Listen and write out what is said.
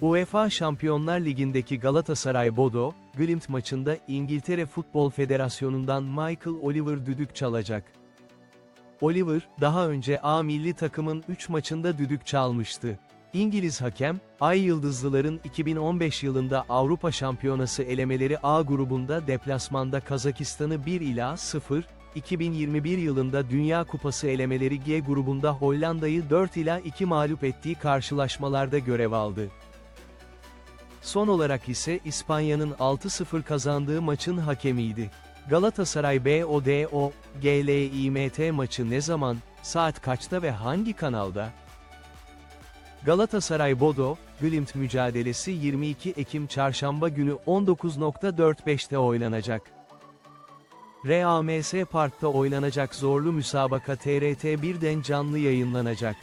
UEFA Şampiyonlar Ligi'ndeki Galatasaray Bodo, Glimt maçında İngiltere Futbol Federasyonu'ndan Michael Oliver düdük çalacak. Oliver, daha önce A milli takımın 3 maçında düdük çalmıştı. İngiliz hakem, Ay Yıldızlıların 2015 yılında Avrupa Şampiyonası elemeleri A grubunda deplasmanda Kazakistan'ı 1 ila 0, 2021 yılında Dünya Kupası elemeleri G grubunda Hollanda'yı 4 ila 2 mağlup ettiği karşılaşmalarda görev aldı. Son olarak ise İspanya'nın 6-0 kazandığı maçın hakemiydi. Galatasaray BODO, GLİMT maçı ne zaman, saat kaçta ve hangi kanalda? Galatasaray Bodo, Glimt mücadelesi 22 Ekim Çarşamba günü 19.45'te oynanacak. RAMS Park'ta oynanacak zorlu müsabaka TRT 1'den canlı yayınlanacak.